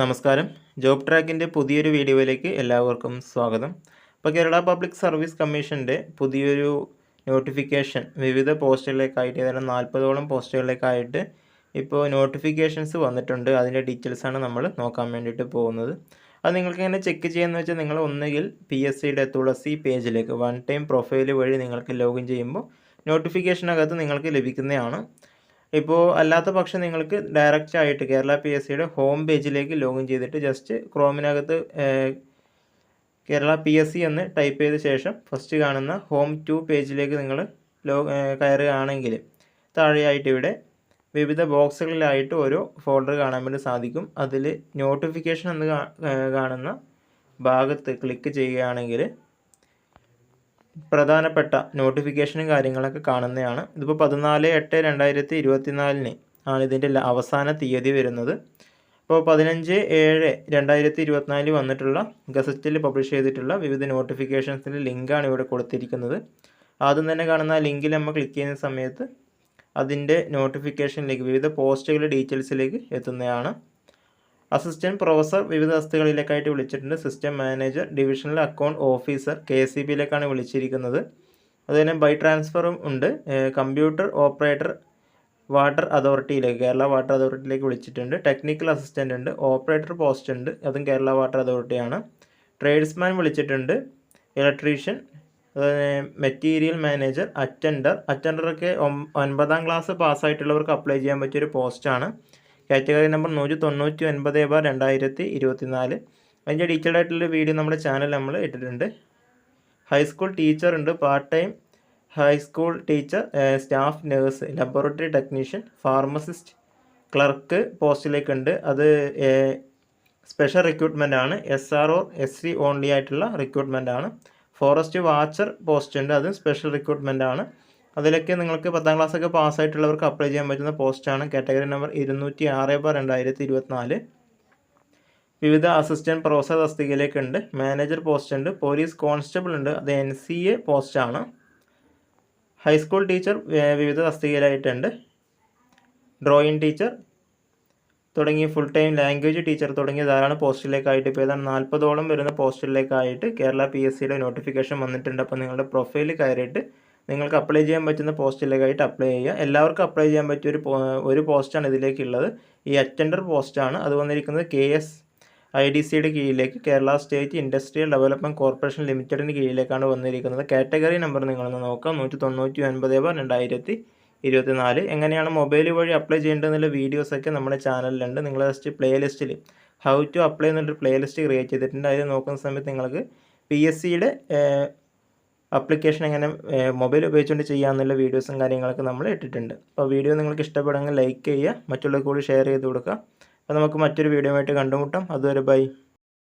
നമസ്കാരം. ജോബ് ട്രാക്കിന്റെ പുതിയൊരു വീഡിയോയിലേക്ക് എല്ലാവർക്കും സ്വാഗതം. ഇപ്പോൾ കേരള പബ്ലിക് സർവീസ് കമ്മീഷന്റെ പുതിയൊരു നോട്ടിഫിക്കേഷൻ വിവിധ പോസ്റ്റുകളിലേക്കായിട്ട് ഏതായാലും നാൽപ്പതോളം പോസ്റ്റുകളിലേക്കായിട്ട് ഇപ്പോൾ നോട്ടിഫിക്കേഷൻസ് വന്നിട്ടുണ്ട്. അതിന്റെ ഡീറ്റെയിൽസാണ് നമ്മൾ നോക്കാൻ വേണ്ടിയിട്ട് പോകുന്നത്. അത് നിങ്ങൾക്ക് എങ്ങനെ ചെക്ക് ചെയ്യാമെന്ന് വെച്ചാൽ നിങ്ങൾ ഒന്നുകിൽ പി എസ് സിയുടെ തുളസി പേജിലേക്ക് വൺ ടൈം പ്രൊഫൈൽ വഴി നിങ്ങൾക്ക് ലോഗിൻ ചെയ്യുമ്പോൾ നോട്ടിഫിക്കേഷനകത്ത് നിങ്ങൾക്ക് ലഭിക്കുന്നതാണ്. ഇപ്പോൾ അല്ലാത്ത പക്ഷം നിങ്ങൾക്ക് ഡയറക്റ്റ് ആയിട്ട് കേരള പി എസ് സിയുടെ ഹോം പേജിലേക്ക് ലോഗിൻ ചെയ്തിട്ട് ജസ്റ്റ് ക്രോമിനകത്ത് കേരള പി എസ് സി എന്ന് ടൈപ്പ് ചെയ്ത ശേഷം ഫസ്റ്റ് കാണുന്ന ഹോം ടു പേജിലേക്ക് നിങ്ങൾ ലോ കയറുകയാണെങ്കിൽ താഴെയായിട്ട് ഇവിടെ വിവിധ ബോക്സുകളിലായിട്ട് ഓരോ ഫോൾഡർ കാണാൻ വേണ്ടി സാധിക്കും. അതിൽ നോട്ടിഫിക്കേഷൻ എന്ന് കാണുന്ന ഭാഗത്ത് ക്ലിക്ക് ചെയ്യുകയാണെങ്കിൽ പ്രധാനപ്പെട്ട നോട്ടിഫിക്കേഷനും കാര്യങ്ങളൊക്കെ കാണുന്നതാണ്. ഇതിപ്പോൾ പതിനാല് എട്ട് രണ്ടായിരത്തി ഇരുപത്തിനാലിന് ആണ് ഇതിന്റെ അവസാന തീയതി വരുന്നത്. അപ്പോൾ പതിനഞ്ച് ഏഴ് രണ്ടായിരത്തി ഇരുപത്തിനാലിൽ വന്നിട്ടുള്ള ഗസറ്റിൽ പബ്ലിഷ് ചെയ്തിട്ടുള്ള വിവിധ നോട്ടിഫിക്കേഷൻസിന്റെ ലിങ്കാണ് ഇവിടെ കൊടുത്തിരിക്കുന്നത്. ആദ്യം തന്നെ കാണുന്ന ആ ലിങ്കിൽ നമ്മൾ ക്ലിക്ക് ചെയ്യുന്ന സമയത്ത് അതിന്റെ നോട്ടിഫിക്കേഷനിലേക്ക് വിവിധ പോസ്റ്റുകളുടെ ഡീറ്റെയിൽസിലേക്ക് എത്തുന്നതാണ്. അസിസ്റ്റന്റ് പ്രൊഫസർ വിവിധ തസ്തികളിലേക്കായിട്ട് വിളിച്ചിട്ടുണ്ട്. System manager divisional account officer K C ബിയിലേക്കാണ് വിളിച്ചിരിക്കുന്നത്. അതുതന്നെ ബൈ ട്രാൻസ്ഫറും ഉണ്ട്. കമ്പ്യൂട്ടർ ഓപ്പറേറ്റർ വാട്ടർ അതോറിറ്റിയിലേക്ക് കേരള വാട്ടർ അതോറിറ്റിയിലേക്ക് വിളിച്ചിട്ടുണ്ട്. ടെക്നിക്കൽ അസിസ്റ്റന്റ് ഉണ്ട്. ഓപ്പറേറ്റർ പോസ്റ്റ് ഉണ്ട്. അതും കേരള വാട്ടർ അതോറിറ്റിയാണ്. ട്രേഡ്സ്മാൻ വിളിച്ചിട്ടുണ്ട്. Electrician material manager attender. അറ്റൻഡറൊക്കെ ഒൻപതാം ക്ലാസ് പാസ്സായിട്ടുള്ളവർക്ക് അപ്ലൈ ചെയ്യാൻ പറ്റിയൊരു പോസ്റ്റാണ്. കാറ്റഗറി നമ്പർ നൂറ്റി തൊണ്ണൂറ്റി ഒൻപത് ബാർ രണ്ടായിരത്തി ഇരുപത്തിനാല് അതിന്റെ ഡീറ്റെയിൽഡ് ആയിട്ടുള്ള വീഡിയോ നമ്മുടെ ചാനൽ നമ്മൾ ഇട്ടിട്ടുണ്ട്. ഹൈസ്കൂൾ ടീച്ചർ ഉണ്ട് part time high school teacher staff nurse laboratory technician pharmacist clerk പോസ്റ്റിലേക്കുണ്ട്. അത് സ്പെഷ്യൽ റിക്രൂട്ട്മെന്റ് ആണ്. S R O S C only ആയിട്ടുള്ള റിക്രൂട്ട്മെന്റ് ആണ്. ഫോറസ്റ്റ് വാച്ചർ പോസ്റ്റ് ഉണ്ട് അതും സ്പെഷ്യൽ റിക്രൂട്ട്മെന്റ് ആണ്. അതിലൊക്കെ നിങ്ങൾക്ക് പത്താം ക്ലാസ്സൊക്കെ പാസ്സായിട്ടുള്ളവർക്ക് അപ്ലൈ ചെയ്യാൻ പറ്റുന്ന പോസ്റ്റാണ് കാറ്റഗറി നമ്പർ ഇരുന്നൂറ്റി ആറ് ബാർ രണ്ടായിരത്തി ഇരുപത്തിനാല് വിവിധ അസിസ്റ്റന്റ് പ്രൊഫസർ തസ്തികയിലേക്കുണ്ട്. മാനേജർ പോസ്റ്റ് ഉണ്ട്. പോലീസ് കോൺസ്റ്റബിൾ ഉണ്ട്. അത് എൻ സി എ പോസ്റ്റാണ് ഹൈസ്കൂൾ ടീച്ചർ വിവിധ തസ്തികയിലായിട്ടുണ്ട്. ഡ്രോയിങ് ടീച്ചർ തുടങ്ങി ഫുൾ ടൈം ലാംഗ്വേജ് ടീച്ചർ തുടങ്ങിയ ധാരാളം പോസ്റ്റിലേക്കായിട്ട് ഇപ്പോൾ ഏതാണ്ട് നാൽപ്പതോളം വരുന്ന പോസ്റ്റിലേക്കായിട്ട് കേരള പി എസ് സിയുടെ നോട്ടിഫിക്കേഷൻ വന്നിട്ടുണ്ട്. അപ്പോൾ നിങ്ങളുടെ പ്രൊഫൈൽ കയറിയിട്ട് നിങ്ങൾക്ക് അപ്ലൈ ചെയ്യാൻ പറ്റുന്ന പോസ്റ്റിലേക്കായിട്ട് അപ്ലൈ ചെയ്യുക. എല്ലാവർക്കും അപ്ലൈ ചെയ്യാൻ പറ്റിയ ഒരു ഒരു പോസ്റ്റാണ് ഇതിലേക്കുള്ളത്. ഈ അറ്റൻഡർ പോസ്റ്റാണ് അത് വന്നിരിക്കുന്നത് കെ എസ് ഐ ഡി സിയുടെ കീഴിലേക്ക് Kerala state industrial development corporation ലിമിറ്റഡിന് കീഴിലേക്കാണ് വന്നിരിക്കുന്നത്. കാറ്റഗറി നമ്പർ നിങ്ങളൊന്ന് നോക്കാം നൂറ്റി തൊണ്ണൂറ്റി ഒൻപത് രണ്ടായിരത്തി ഇരുപത്തിനാല് എങ്ങനെയാണ് മൊബൈൽ വഴി അപ്ലൈ ചെയ്യേണ്ടതെന്നുള്ള വീഡിയോസൊക്കെ നമ്മുടെ ചാനലിലുണ്ട് നിങ്ങൾ ജസ്റ്റ് പ്ലേലിസ്റ്റിൽ ഹൗ ടു അപ്ലൈ എന്നൊരു പ്ലേ ലിസ്റ്റ് ക്രിയേറ്റ് ചെയ്തിട്ടുണ്ട്. അതിൽ നോക്കുന്ന സമയത്ത് നിങ്ങൾക്ക് പി എസ് സിയുടെ അപ്ലിക്കേഷൻ എങ്ങനെ മൊബൈൽ ഉപയോഗിച്ചുകൊണ്ട് ചെയ്യാമെന്നുള്ള വീഡിയോസും കാര്യങ്ങളൊക്കെ നമ്മൾ ഇട്ടിട്ടുണ്ട്. അപ്പോൾ വീഡിയോ നിങ്ങൾക്ക് ഇഷ്ടപ്പെടുമെങ്കിൽ ലൈക്ക് ചെയ്യുക മറ്റുള്ളവർ കൂടി ഷെയർ ചെയ്ത് കൊടുക്കുക. അപ്പോൾ നമുക്ക് മറ്റൊരു വീഡിയോ ആയിട്ട് കണ്ടുമുട്ടാം. അതുവരെ ബൈ